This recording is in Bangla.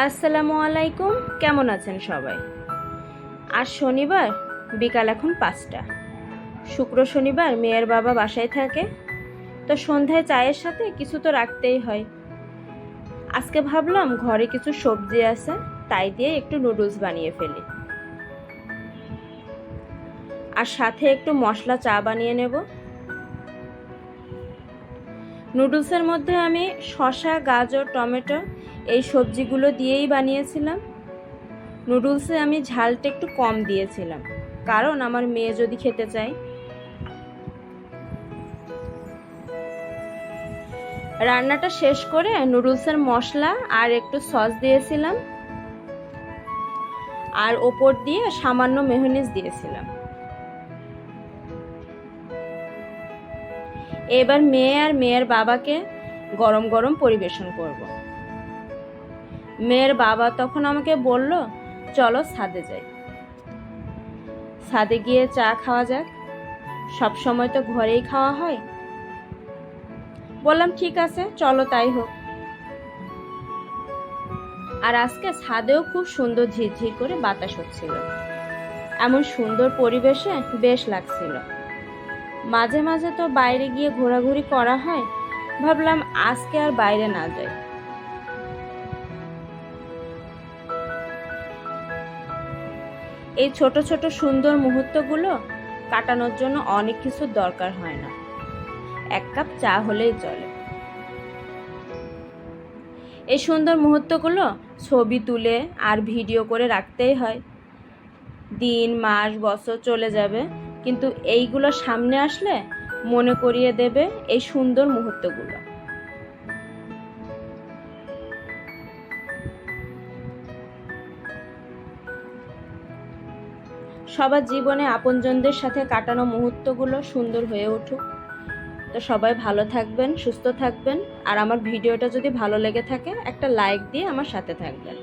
আসসালামু আলাইকুম, কেমন আছেন সবাই? আজ শনিবার, বিকাল এখন পাঁচটা। শুক্র শনিবার, মেয়ের বাবা বাসায় থাকে। তো সন্ধ্যায় চায়ের সাথে কিছু তো রাখতেই হয়। আজকে ভাবলাম ঘরে কিছু সবজি আছে, তাই দিয়ে একটু নুডলস বানিয়ে ফেলি। আর সাথে একটু মশলা চা বানিয়ে নেব। নুডলসের মধ্যে আমি শসা, গাজর, টমেটো এই সবজিগুলো দিয়েই বানিয়েছিলাম। নুডলসে আমি ঝালটা একটু কম দিয়েছিলাম, কারণ আমার মেয়ে যদি খেতে চায়। রান্নাটা শেষ করে নুডলসের মশলা আর একটু সস দিয়েছিলাম। আর ওপর দিয়ে সামান্য মেহনিজ দিয়েছিলাম। এবার মেয়ে আর মেয়ের বাবাকে গরম গরম পরিবেশন করব। মেয়ের বাবা তখন আমাকে বলল, চলো ছাদে যাই। ছাদে গিয়ে চা খাওয়া যাক। সব সময় তো ঘরেই খাওয়া হয়। বললাম, ঠিক আছে, চলো তাই হোক। আর আজকে ছাদেও খুব সুন্দর ঝিরঝির করে বাতাস হচ্ছিল। এমন সুন্দর পরিবেশে বেশ লাগছিল। মাঝে মাঝে তো বাইরে গিয়ে ঘোরাঘুরি করা হয়। ভাবলাম আজকে আর বাইরে না যাই। এই ছোট ছোট সুন্দর মুহূর্তগুলো কাটানোর জন্য অনেক কিছুর দরকার হয় না। এক কাপ চা হলেই চলে। এই সুন্দর মুহূর্তগুলো ছবি তুলে আর ভিডিও করে রাখতেই হয়। দিন, মাস, বছর চলে যাবে। কিন্তু এইগুলো সামনে আসলে মনে করিয়ে দেবে এই সুন্দর মুহূর্তগুলো। সবার জীবনে আপনজনদের সাথে কাটানো মুহূর্তগুলো সুন্দর হয়ে উঠুক। তো সবাই ভালো থাকবেন, সুস্থ থাকবেন। আর আমার ভিডিওটা যদি ভালো লেগে থাকে, একটা লাইক দিয়ে আমার সাথে থাকবেন।